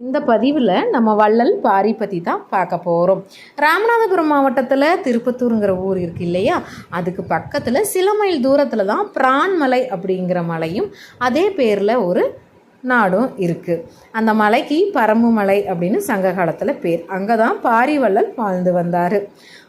இந்த பதிவில் நம்ம வள்ளல் பாரி பற்றி தான் பார்க்க போகிறோம் ராமநாதபுரம் மாவட்டத்தில் திருப்பத்தூருங்கிற ஊர் இருக்கு இல்லையா? அதுக்கு பக்கத்தில் சில மைல் தூரத்தில் தான் பிரான்மலை அப்படிங்கிற மலையும் அதே பேரில் ஒரு நாடும் இருக்குது அந்த மலைக்கு பரம்பு மலை அப்படின்னு சங்க காலத்தில் பேர். அங்கே தான் பாரி வள்ளல் வாழ்ந்து வந்தார்.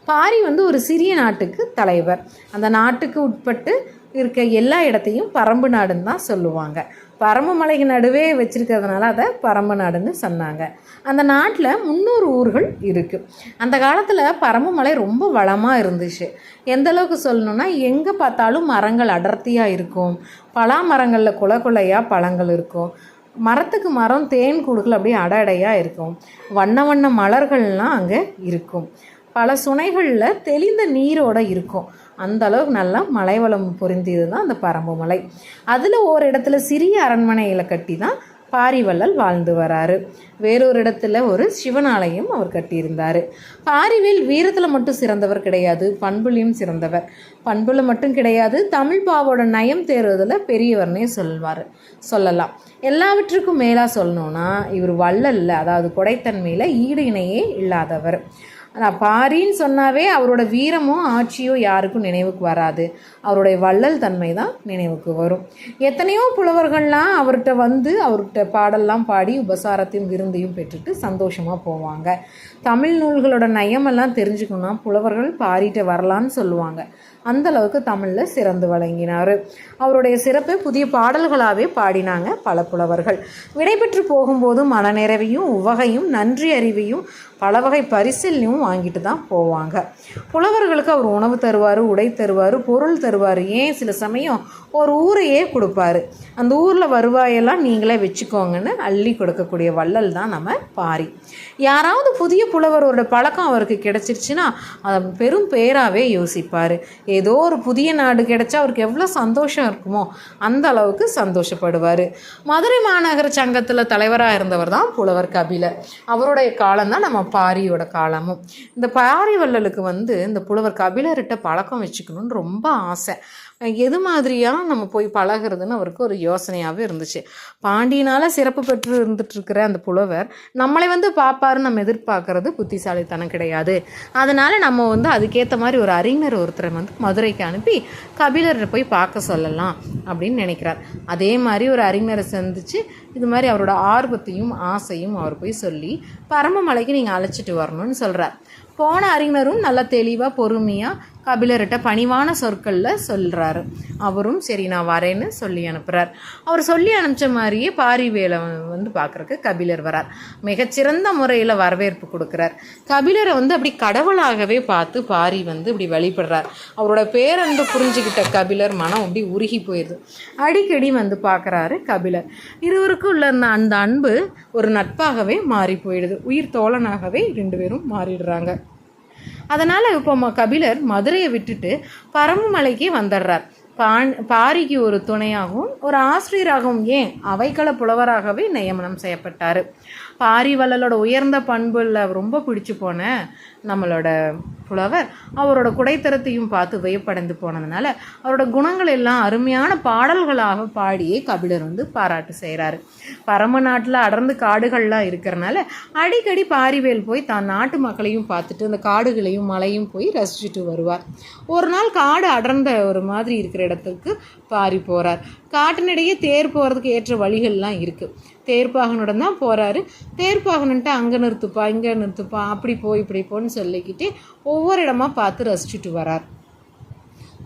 பாரி வந்து ஒரு சிறிய நாட்டுக்கு தலைவர். அந்த நாட்டுக்கு உட்பட்டு இருக்க எல்லா இடத்தையும் பரம்பு நாடுன்னு தான் சொல்லுவாங்க. பரம்பு மலைக்கு நடுவே வச்சுருக்கிறதுனால அதை பரம்பு நாடுன்னு சொன்னாங்க. அந்த நாட்டில் முந்நூறு ஊர்கள் இருக்குது அந்த காலத்தில் பரம்பு மலை ரொம்ப வளமாக இருந்துச்சு. எந்த அளவுக்கு சொல்லணும்னா எங்கே பார்த்தாலும் மரங்கள் அடர்த்தியாக இருக்கும். பலா மரங்களில் குலை குலையாக பழங்கள் இருக்கும். மரத்துக்கு மரம் தேன் கூடுகள் அப்படியே அடடையாக அடையாக இருக்கும். வண்ண வண்ண மலர்கள்லாம் அங்கே இருக்கும். பல சுனைகளில் தெளிந்த நீரோட இருக்கும். அந்த அளவுக்கு நல்லா மலை வளம் பொருந்தியது தான் அந்த பரம்பு மலை. அதில் ஒரு இடத்துல சிறிய அரண்மனையில் கட்டி தான் பாரிவள்ளல் வாழ்ந்து வராரு. வேறொரு இடத்துல ஒரு சிவனாலயம் அவர் கட்டியிருந்தார். பாரிவேல் வீரத்தில் மட்டும் சிறந்தவர் கிடையாது பண்புலையும் சிறந்தவர். பண்புல மட்டும் கிடையாது தமிழ் பாவோட நயம் தேர்வதில் பெரியவர்னே சொல்வார். சொல்லலாம். எல்லாவற்றுக்கும் மேலாக சொல்லணும்னா இவர் வள்ளல்ல அதாவது கொடைத்தன்மையில் ஈடு இணையே இல்லாதவர். ஆனால் பாரின்னு சொன்னாவே அவரோட வீரமோ ஆட்சியோ யாருக்கும் நினைவுக்கு வராது. அவருடைய வள்ளல் தன்மை தான் நினைவுக்கு வரும். எத்தனையோ புலவர்கள்லாம் அவர்கிட்ட வந்து அவர்கிட்ட பாடல்லாம் பாடி உபசாரத்தையும் விருந்தையும் பெற்றுட்டு சந்தோஷமாக போவாங்க. தமிழ் நூல்களோட நயமெல்லாம் தெரிஞ்சுக்கணும்னா புலவர்கள் பாரிட்ட வரலான்னு சொல்லுவாங்க. அந்தளவுக்கு தமிழில் சிறந்து வழங்கினார். அவருடைய சிறப்பை புதிய பாடல்களாகவே பாடினாங்க பல புலவர்கள். விடைபெற்று போகும்போது மனநிறைவையும் உவகையும் நன்றி அறிவையும் பல வகை பரிசிலையும் வாங்கிட்டு தான் போவாங்க. புலவர்களுக்கு அவர் உணவு தருவார் உடை தருவார் பொருள் தருவார். ஏன் சில சமயம் ஒரு ஊரையே கொடுப்பாரு. அந்த ஊரில் வருவாயெல்லாம் நீங்களே வச்சுக்கோங்கன்னு அள்ளி கொடுக்கக்கூடிய வள்ளல் தான் நம்ம பாரி. யாராவது புதிய புலவரோட பழக்கம் அவருக்கு கிடைச்சிருச்சுன்னா அதை பெரும் பேராகவே யோசிப்பார். ஏதோ ஒரு புதிய நாடு கிடைச்சா அவருக்கு எவ்வளோ சந்தோஷம் இருக்குமோ அந்த அளவுக்கு சந்தோஷப்படுவார். மதுரை மாநகர சங்கத்தில் தலைவராக இருந்தவர் தான் புலவர் கபிலர் அவருடைய காலம் தான் நம்ம பாரியோட காலமும். இந்த பாரி வள்ளலுக்கு வந்து இந்த புலவர் கபிலர்கிட்ட பழக்கம் வச்சுக்கணும்னு ரொம்ப ஆசை. எது மாதிரியாக நம்ம போய் பழகுறதுன்னு அவருக்கு ஒரு யோசனையாகவே இருந்துச்சு. பாண்டியனால் சிறப்பு பெற்று இருந்துட்டு அந்த புலவர் நம்மளை வந்து பார்ப்பாருன்னு நம்ம எதிர்பார்க்கறது புத்திசாலித்தனம் கிடையாது. அதனால் நம்ம வந்து அதுக்கேற்ற மாதிரி ஒரு அறிஞர் ஒருத்தரை வந்து மதுரைக்கு அனுப்பி கபிலரை போய் பார்க்க சொல்லலாம் அப்படின்னு நினைக்கிறார். அதே மாதிரி ஒரு அறிஞரை சந்தித்து இது மாதிரி அவரோட ஆர்வத்தையும் ஆசையும் அவர் போய் சொல்லி பரமமலைக்கு நீங்கள் அழைச்சிட்டு வரணும்னு சொல்கிறார் போன அறிஞரும் நல்லா தெளிவாக பொறுமையாக கபிலர்கிட்ட பணிவான சொற்களில் சொல்கிறாரு அவரும் சரி நான் வரேன்னு சொல்லி அனுப்புகிறார் அவர் சொல்லி அனுப்பிச்ச மாதிரியே பாரிவேலை வந்து பார்க்குறக்கு கபிலர் வரார். மிகச்சிறந்த முறையில் வரவேற்பு கொடுக்குறார். கபிலரை வந்து அப்படி கடவுளாகவே பார்த்து பாரி வந்து இப்படி வழிபடுறார். அவரோட பேரன்பு புரிஞ்சுக்கிட்ட கபிலர் மனம் அப்படி உருகி போயிடுது அடிக்கடி வந்து பார்க்குறாரு கபிலர். இருவருக்கும் உள்ள அந்த அந்த அன்பு ஒரு நட்பாகவே மாறி போயிடுது. உயிர் தோழனாகவே ரெண்டு பேரும் மாறிடுறாங்க. அதனால் இப்போ கபிலர் மதுரையை விட்டுட்டு பரமமலைக்கு வந்துடுறார். பான் பாரிக்கு ஒரு துணையாகவும் ஒரு ஆசிரியராகவும் ஏன் அவைக்கள புலவராகவே நியமனம் செய்யப்பட்டார். பாரிவள்ளலோட உயர்ந்த பண்புல ரொம்ப பிடிச்சு போன நம்மளோட புலவர் அவரோட குடைத்தரத்தையும் பார்த்து வியப்படைந்து போனதுனால அவரோட குணங்கள் எல்லாம் அருமையான பாடல்களாக பாடியே கபிலர் வந்து பாராட்டு செய்கிறாரு பரம நாட்டில் அடர்ந்து காடுகள்லாம் இருக்கிறனால அடிக்கடி பாரிவேல் போய் தான் நாட்டு மக்களையும் பார்த்துட்டு அந்த காடுகளையும் மலையும் போய் ரசிச்சுட்டு வருவார். ஒரு நாள் காடு அடர்ந்த ஒரு மாதிரி இருக்கிற இடத்துக்கு பாரி போகிறார் காட்டினிடையே தேர் போகிறதுக்கு ஏற்ற வழிகள்லாம் இருக்குது தேர்ப்பாகனுடன் தான் போகிறாரு தேர்ப்பாகனுன்ட்டு அங்கே நிறுத்துப்பா இங்கே நிறுத்துப்பா அப்படி போ இப்படி போன்னு சொல்லிக்கிட்டு ஒவ்வொரு இடமா பார்த்து ரசிச்சுட்டு வரார்.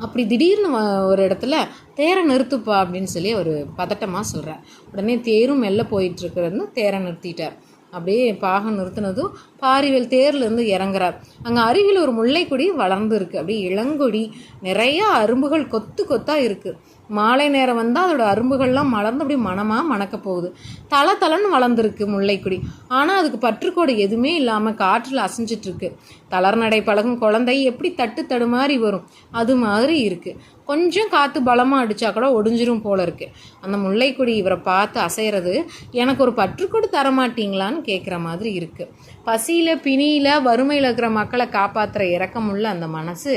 அப்படி திடீர்னு ஒரு இடத்துல தேரை நிறுத்துப்பா அப்படின்னு சொல்லி ஒரு பதட்டமாக சொல்கிறார் உடனே தேரும் மெல்ல போயிட்டுருக்கிறன்னு தேரை நிறுத்திட்டார். அப்படியே பாகம் நிறுத்தினதும் பாரிவேல் தேர்லேருந்து இறங்குறார். அங்கே அருகில் ஒரு முல்லைக்கொடி வளர்ந்துருக்கு. அப்படியே இளங்கொடி நிறையா அரும்புகள் கொத்து கொத்தாக இருக்குது மாலை நேரம் வந்தால் அதோட அரும்புகள்லாம் மலர்ந்து அப்படியே மனமாக மணக்க போகுது. தலை தலன்னு வளர்ந்துருக்கு முல்லைக்குடி. ஆனால் அதுக்கு பற்றுக்கோடு எதுவுமே இல்லாமல் காற்றில் அசைஞ்சிட்ருக்கு தளர் நடை பழகும் குழந்தை எப்படி தட்டு தடுமாறி வரும்? அது மாதிரி இருக்குது கொஞ்சம் காற்று பலமாக அடித்தா கூட ஒடிஞ்சிரும் போல இருக்குது அந்த முல்லைக்கொடி இவரை பார்த்து அசைகிறது எனக்கு ஒரு பற்றுக்கொடு தரமாட்டீங்களான்னு கேட்குற மாதிரி இருக்குது பசியில் பிணியில் வறுமையில் இருக்கிற மக்களை காப்பாற்றுற இறக்கமுள்ள அந்த மனசு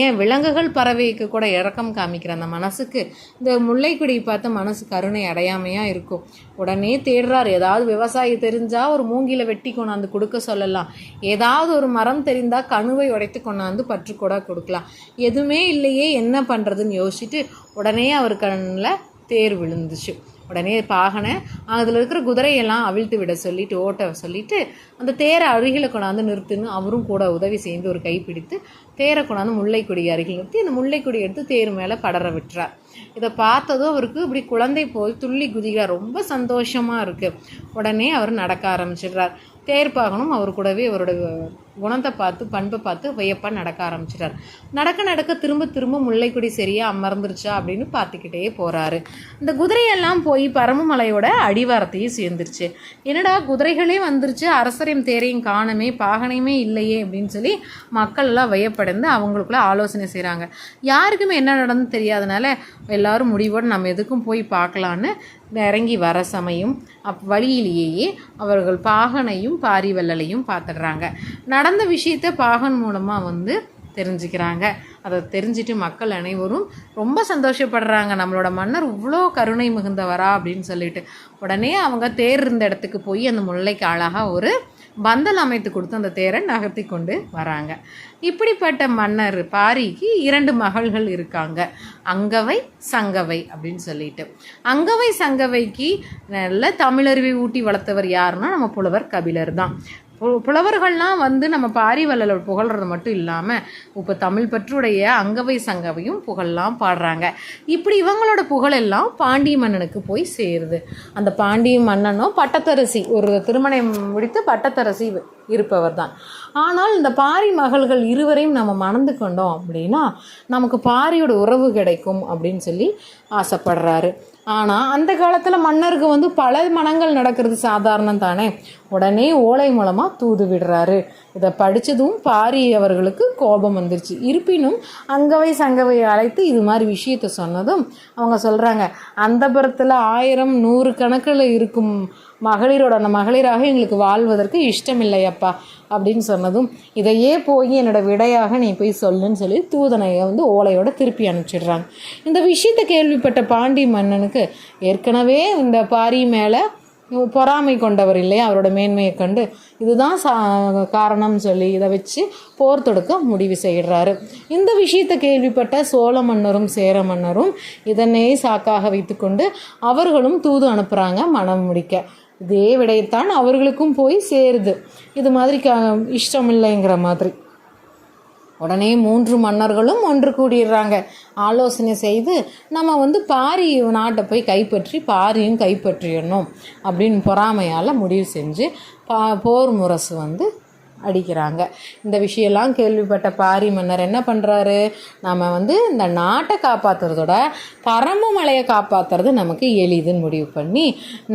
ஏன் விலங்குகள் பறவைக்கு கூட இறக்கம் காமிக்கிற அந்த மனசுக்கு இந்த முல்லைக்குடியை பார்த்து மனசு கருணை அடையாமையாக இருக்கும். உடனே தேடுறார். ஏதாவது விவசாயி தெரிஞ்சால் ஒரு மூங்கில வெட்டி கொண்டாந்து கொடுக்க சொல்லலாம். ஏதாவது ஒரு மரம் தெரிந்தால் கணுவை உடைத்து கொண்டாந்து பற்றுக்கூட கொடுக்கலாம். எதுவுமே இல்லையே என்ன பண்ணுற பண்ணுறதுன்னு யோசிச்சுட்டு உடனே அவர் கண்ணில் தேர் விழுந்துச்சு. உடனே பாகனை அதில் இருக்கிற குதிரையெல்லாம் அவிழ்த்து விட சொல்லிட்டு ஓட்ட சொல்லிட்டு அந்த தேரை அருகில் கொண்டாந்து நிறுத்துன்னு அவரும் கூட உதவி செய்து ஒரு கை பிடித்து தேரை கொண்டாந்து முல்லைக்கொடி அருகில் நிறுத்தி அந்த முல்லைக்கொடி எடுத்து தேர் மேலே படர விட்டுறார். இதை பார்த்ததும் அவருக்கு இப்படி குழந்தை போல் துள்ளி குதிக்கிறார் ரொம்ப சந்தோஷமாக இருக்குது உடனே அவர் நடக்க ஆரம்பிச்சிடுறார். தேர்ப்பாகனும் அவர் கூடவே அவரோட குணத்தை பார்த்து பண்பை பார்த்து வியப்பாக நடக்க ஆரம்பிச்சிட்டார். நடக்க நடக்க திரும்ப திரும்ப முல்லைக்குடி சரியாக அமர்ந்துருச்சா அப்படின்னு பார்த்துக்கிட்டே போகிறாரு இந்த குதிரையெல்லாம் போய் பரமமலையோட அடிவாரத்தையும் சேர்ந்துருச்சு. என்னடா குதிரைகளே வந்துருச்சு அரசரையும் தேரையும் காணமே பாகனையுமே இல்லையே அப்படின்னு சொல்லி மக்கள்லாம் எல்லாம் வியப்படைந்து அவங்களுக்குள்ள ஆலோசனை செய்கிறாங்க யாருக்குமே என்ன நடந்து தெரியாதனால எல்லாரும் முடிவோடு நம்ம எதுக்கும் போய் பார்க்கலான்னு இறங்கி வர சமயம் அப் வழியிலேயே அவர்கள் பாகனையும் பாரிவல்லலையும் பார்த்துடுறாங்க. நடந்த விஷயத்த பாகன் மூலமாக வந்து தெரிஞ்சுக்கிறாங்க. அதை தெரிஞ்சுட்டு மக்கள் அனைவரும் ரொம்ப சந்தோஷப்படுறாங்க. நம்மளோட மன்னர் இவ்வளோ கருணை மிகுந்தவரா அப்படின்னு சொல்லிட்டு. உடனே அவங்க தேர் இருந்த இடத்துக்கு போய் அந்த முல்லைக்கு அழகாக ஒரு பந்தல் அமைத்து கொடுத்து அந்த தேரை நகர்த்தி கொண்டு வராங்க. இப்படிப்பட்ட மன்னர் பாரிக்கு இரண்டு மகள்கள் இருக்காங்க. அங்கவை சங்கவை அப்படின்னு சொல்லிட்டு. அங்கவை சங்கவைக்கு நல்ல தமிழருவி ஊட்டி வளர்த்தவர் யாருன்னா நம்ம புலவர் கபிலர் தான். பு- புலவர்கள்லாம் வந்து நம்ம பாரிவள்ளலை புகழ்றது மட்டும் இல்லாமல் இப்போ தமிழ் பற்றுடைய அங்கவை சங்கவையும் புகழெலாம் பாடுறாங்க. இப்படி இவங்களோட புகழெல்லாம் பாண்டிய மன்னனுக்கு போய் சேருது. அந்த பாண்டிய மன்னனும் பட்டத்தரசி ஒரு திருமணம் முடித்து பட்டத்தரசி இருப்பவர் தான் ஆனால் இந்த பாரி மகள்கள் இருவரையும் நம்ம மணந்து கொண்டோம் அப்படின்னா நமக்கு பாரியோட உறவு கிடைக்கும் அப்படின்னு சொல்லி ஆசைப்படுறாரு. ஆனால் அந்த காலத்தில் மன்னருக்கு வந்து பல மனங்கள் நடக்கிறது சாதாரணம் தானே. உடனே ஓலை மூலமாக தூது விடுறாரு. இதை படித்ததும் பாரி அவர்களுக்கு கோபம் வந்துருச்சு. இருப்பினும் அங்கவை சங்கவை அழைத்து இது மாதிரி விஷயத்த சொன்னதும் அவங்க சொல்கிறாங்க அந்த புறத்தில் ஆயிரம் நூறு கணக்கில் இருக்கும் மகளிரோட அந்த மகளிராக எங்களுக்கு வாழ்வதற்கு இஷ்டம் இல்லையப்பா அப்படின்னு சொன்னதும் இதையே போய் என்னோட விடையாக நீ போய் சொல்லுன்னு சொல்லி தூதனையை வந்து ஓலையோட திருப்பி அனுப்பிச்சிடுறாங்க. இந்த விஷயத்தை கேள்விப்பட்ட பாண்டி மன்னனுக்கு ஏற்கனவே இந்த பாரி மேலே பொறாமை கொண்டவர் இல்லையா? அவரோட மேன்மையை கண்டு இதுதான் சா காரணம்னு சொல்லி இதை வச்சு போர் தொடுக்க முடிவு செய்கிறாரு இந்த விஷயத்தை கேள்விப்பட்ட சோழ மன்னரும் சேர மன்னரும் இதனை சாக்காக வைத்துக்கொண்டு அவர்களும் தூது அனுப்புகிறாங்க மனம் முடிக்க. இதே விடையத்தான் அவர்களுக்கும் போய் சேருது. இது மாதிரி க இஷ்டம் இல்லைங்கிற மாதிரி. உடனே மூன்று மன்னர்களும் ஒன்று கூடிடுறாங்க. ஆலோசனை செய்து நம்ம வந்து பாரி நாட்டை போய் கைப்பற்றி பாரியும் கைப்பற்றிடணும் அப்படின்னு பொறாமையால் முடிவு செஞ்சு பா போர் முரசு வந்து அடிக்கிறாங்க. இந்த விஷயம்லாம் கேள்விப்பட்ட பாரி மன்னர் என்ன பண்ணுறாரு நம்ம வந்து இந்த நாட்டை காப்பாற்றுறதோட பரம்பு மலையை காப்பாற்றுறது நமக்கு எளிதுன்னு முடிவு பண்ணி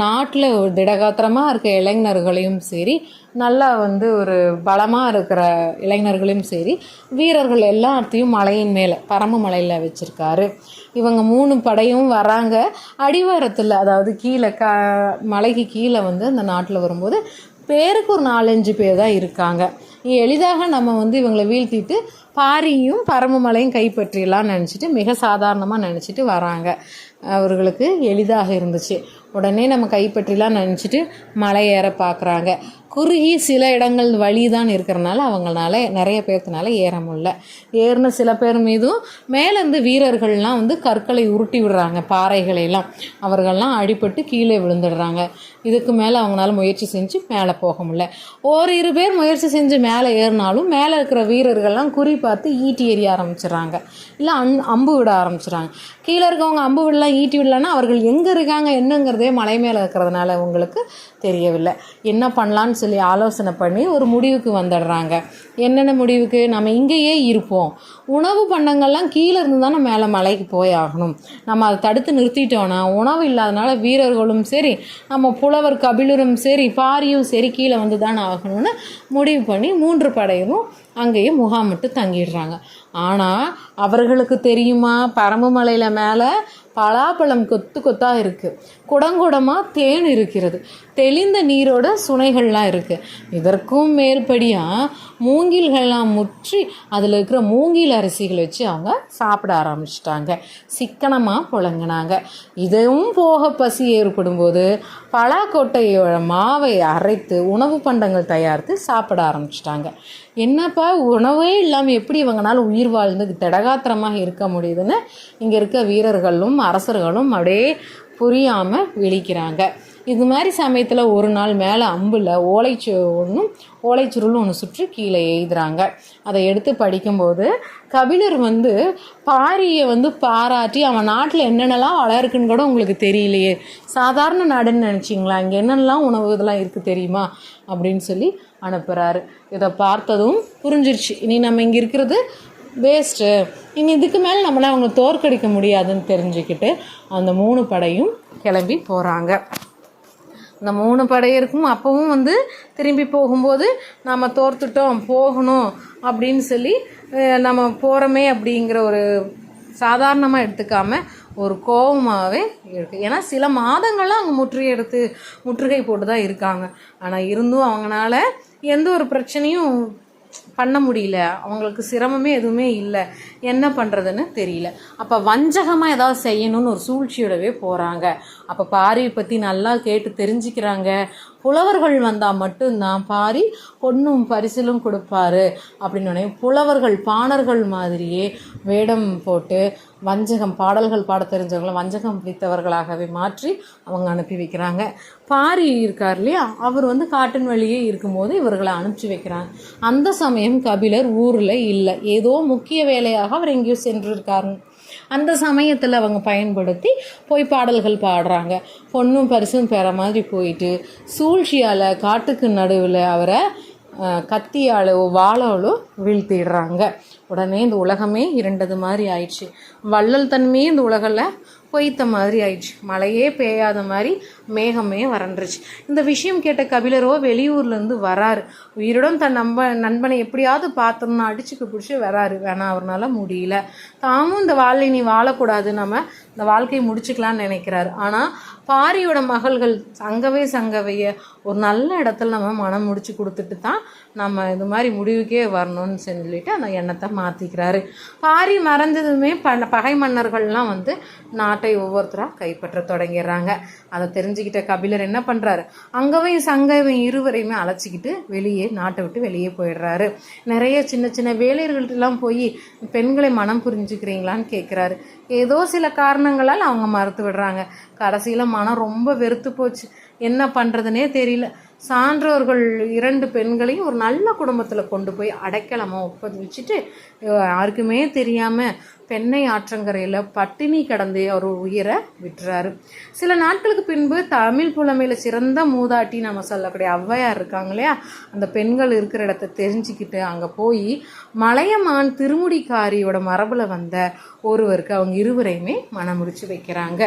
நாட்டில் ஒரு திடகாத்திரமாக இருக்க இளைஞர்களையும் சரி நல்லா வந்து ஒரு பலமாக இருக்கிற இளைஞர்களையும் சரி வீரர்கள் எல்லாத்தையும் மலையின் மேலே பரம்பு மலையில் வச்சுருக்காரு. இவங்க மூணு படையும் வராங்க. அடிவாரத்தில் அதாவது கீழே க மலைக்கு கீழே வந்து அந்த நாட்டில் வரும்போது பேருக்கு ஒரு நாலஞ்சு பேர் தான் இருக்காங்க. எளிதாக நம்ம வந்து இவங்களை வீழ்த்திட்டு பாரியும் பரமமலையும் கைப்பற்றிடலாம் நினச்சிட்டு மிக சாதாரணமாக நினச்சிட்டு வராங்க. அவர்களுக்கு எளிதாக இருந்துச்சு. உடனே நம்ம கைப்பற்றிலாம் நினச்சிட்டு மலை ஏற பார்க்குறாங்க. குறுகி சில இடங்கள் வழி தான் இருக்கிறனால அவங்களால நிறைய பேர்த்துனால ஏற முடியல. ஏறின சில பேர் மீதும் மேலேருந்து வீரர்கள்லாம் வந்து கற்களை உருட்டி விடுறாங்க பாறைகளையெல்லாம். அவர்கள்லாம் அடிபட்டு கீழே விழுந்துடுறாங்க. இதுக்கு மேலே அவங்களால முயற்சி செஞ்சு மேலே போக முடியல. ஓரிரு பேர் முயற்சி செஞ்சு மேலே ஏறினாலும் மேலே இருக்கிற வீரர்கள்லாம் குறி பார்த்து ஈட்டி எறிய ஆரம்பிச்சிடுறாங்க. இல்லை அன் அம்பு விட ஆரம்பிச்சிடுறாங்க. கீழே இருக்கவங்க அம்பு விடலாம் ஈட்டி விடலான்னா அவர்கள் எங்கே இருக்காங்க என்னங்கிறதே மலை மேலே இருக்கிறதுனால உங்களுக்கு தெரியவில்லை. என்ன பண்ணலான்னு சொல்லி ஆலோசனை பண்ணி ஒரு முடிவுக்கு வந்துடுறாங்க. என்னென்ன முடிவுக்கு? நம்ம இங்கேயே இருப்போம். உணவு பண்டங்கள்லாம் கீழே இருந்து தானே மேலே மலைக்கு போய் ஆகணும். நம்ம அதை தடுத்து நிறுத்திட்டோன்னா உணவு இல்லாதனால வீரர்களும் சரி நம்ம புலவர் கபிலரும் சரி பாரியும் சரி கீழே வந்து தானே ஆகணும்னு முடிவு பண்ணி மூன்று படையும் அங்கேயே முகாமிட்டு தங்கிடுறாங்க. ஆனால் அவர்களுக்கு தெரியுமா? பரம்புமலையில் மேலே பலாப்பழம் கொத்து கொத்தாக இருக்குது குடங்குடமாக தேன் இருக்கிறது. தெளிந்த நீரோட சுனைகள்லாம் இருக்குது இதற்கும் மேற்படியாக மூங்கில்கள்லாம் முற்றி அதில் இருக்கிற மூங்கில் அரிசிகள் வச்சு அவங்க சாப்பிட ஆரம்பிச்சிட்டாங்க. சிக்கனமாக புழங்கினாங்க. இதுவும் போக பசி ஏற்படும் போது மாவை அரைத்து உணவு பண்டங்கள் தயாரித்து சாப்பிட ஆரம்பிச்சிட்டாங்க. என்னப்பா உணவே இல்லாமல் எப்படி இவங்கனால உயிர் வாழ்ந்து திடகாத்திரமாக இருக்க முடியுதுன்னு இங்கே இருக்க வீரர்களும் அரசர்களும் அப்படியே புரியாமல் விழிக்கிறாங்க. இது மாதிரி சமயத்தில் ஒரு நாள் மேலே அம்பில் ஓலைச்சு ஒன்றும் ஓலைச்சுருள் ஒன்று சுற்றி கீழே எழுதுகிறாங்க அதை எடுத்து படிக்கும்போது கபிலர் வந்து பாரியை வந்து பாராட்டி அவன் நாட்டில் என்னென்னலாம் வளருக்குன்னு கூட உங்களுக்கு தெரியலையே. சாதாரண நாடுன்னு நினச்சிங்களா? இங்கே என்னென்னலாம் உணவு இதெல்லாம் இருக்குது தெரியுமா? அப்படின்னு சொல்லி அனுப்புகிறாரு இதை பார்த்ததும் புரிஞ்சிருச்சு. இனி நம்ம இங்கே இருக்கிறது வேஸ்ட்டு இனி இதுக்கு மேலே நம்மளால் அவங்க தோற்கடிக்க முடியாதுன்னு தெரிஞ்சுக்கிட்டு அந்த மூணு படையும் கிளம்பி போகிறாங்க இந்த மூணு படையருக்கும் அப்பவும் வந்து திரும்பி போகும்போது நம்ம தோர்த்துட்டோம் போகணும் அப்படின்னு சொல்லி நம்ம போகிறோமே அப்படிங்கிற ஒரு சாதாரணமாக எடுத்துக்காம ஒரு கோபமாகவே இருக்குது ஏன்னா சில மாதங்கள்லாம் அவங்க முற்றுகை எடுத்து முற்றுகை போட்டு தான் இருக்காங்க. ஆனால் இருந்தும் அவங்களால எந்த ஒரு பிரச்சனையும் பண்ண முடியல. அவங்களுக்கு சிரமமே எதுவுமே இல்லை. என்ன பண்ணுறதுன்னு தெரியல. அப்போ வஞ்சகமாக ஏதாவது செய்யணும்னு ஒரு சூழ்ச்சியோடவே போகிறாங்க அப்போ பாரி பற்றி நல்லா கேட்டு தெரிஞ்சுக்கிறாங்க. புலவர்கள் வந்தால் மட்டும்தான் பாரி பொண்ணும் பரிசிலும் கொடுப்பாரு அப்படின்னு புலவர்கள் பாணர்கள் மாதிரியே வேடம் போட்டு வஞ்சகம் பாடல்கள் பாட தெரிஞ்சவங்களை வஞ்சகம் பிடித்தவர்களாகவே மாற்றி அவங்க அனுப்பி வைக்கிறாங்க. பாரி இருக்கார் இல்லையா? அவர் வந்து காட்டின் வழியே இருக்கும்போது இவர்களை அனுப்பிச்சி வைக்கிறாங்க. அந்த சமயம் கபிலர் ஊரில் இல்லை. ஏதோ முக்கிய வேலையாக அவர் எங்கேயோ சென்றிருக்காருன்னு அந்த சமயத்தில் அவங்க பயன்படுத்தி போய் பாடல்கள் பாடுறாங்க. பொண்ணும் பரிசும் பெற மாதிரி போயிட்டு சூழ்ச்சியால் காட்டுக்கு நடுவில் அவரை கத்தியாலோ வாளாலோ வீழ்த்திடுறாங்க. உடனே இந்த உலகமே இரண்டது மாதிரி ஆயிடுச்சு. வள்ளல் தன்மையே இந்த உலகில் பொய்த்த மாதிரி ஆயிடுச்சு. மழையே பெய்யாத மாதிரி மேகமே வறண்டுருச்சு. இந்த விஷயம் கேட்ட கபிலரோ வெளியூர்லேருந்து வராரு. உயிருடன் தன் நம்ப நண்பனை எப்படியாவது பார்த்தோம்னா அடிச்சுக்கு பிடிச்சி வராரு. வேணா அவரால் முடியல. தாமும் இந்த வாழை நீ வாழக்கூடாது. நம்ம இந்த வாழ்க்கையை முடிச்சுக்கலாம்னு நினைக்கிறாரு. ஆனால் பாரியோட மகள்கள் சங்கவே சங்கவைய ஒரு நல்ல இடத்துல நம்ம மனம் முடிச்சு கொடுத்துட்டு தான் நம்ம இது மாதிரி முடிவுக்கே வரணும்னு சொல்லிட்டு அந்த எண்ணத்தை மாற்றிக்கிறாரு பாரி மறைஞ்சதுமே ப பகை மன்னர்கள்லாம் வந்து நாட்டை ஒவ்வொருத்தராக கைப்பற்ற தொடங்கிடுறாங்க. அதை தெரிஞ்சுக்கிட்ட கபிலர் என்ன பண்ணுறாரு அங்கவையும் சங்கவையும் இருவரையுமே அழைச்சிக்கிட்டு வெளியே நாட்டை விட்டு வெளியே போயிடுறாரு. நிறைய சின்ன சின்ன வேலையர்கள்ட்டெல்லாம் போய் பெண்களை மனம் புரிஞ்சுக்கிறீங்களான்னு கேட்குறாரு ஏதோ சில காரணம் காரணங்களால் அவங்க மறுத்து விடுறாங்க. கடைசியில் மனம் ரொம்ப வெறுத்து போச்சு. என்ன பண்ணுறதுனே தெரியல. சான்றோர்கள் இரண்டு பெண்களையும் ஒரு நல்ல குடும்பத்தில் கொண்டு போய் அடைக்கலமாக ஒப்பது வச்சுட்டு யாருக்குமே தெரியாமல் பெண்ணை ஆற்றங்கரையில் பட்டினி கடந்து அவர் உயிரை விட்டுறாரு. சில நாட்களுக்கு பின்பு தமிழ் புலமையில் சிறந்த மூதாட்டி நம்ம சொல்லக்கூடிய ஔவையார் இருக்காங்க இல்லையா? அந்த பெண்கள் இருக்கிற இடத்த தெரிஞ்சுக்கிட்டு அங்கே போய் மலையமான் திருமுடிக்காரியோட மரபில் வந்த ஒருவருக்கு அவங்க இருவரையுமே மனமுடிச்சு வைக்கிறாங்க.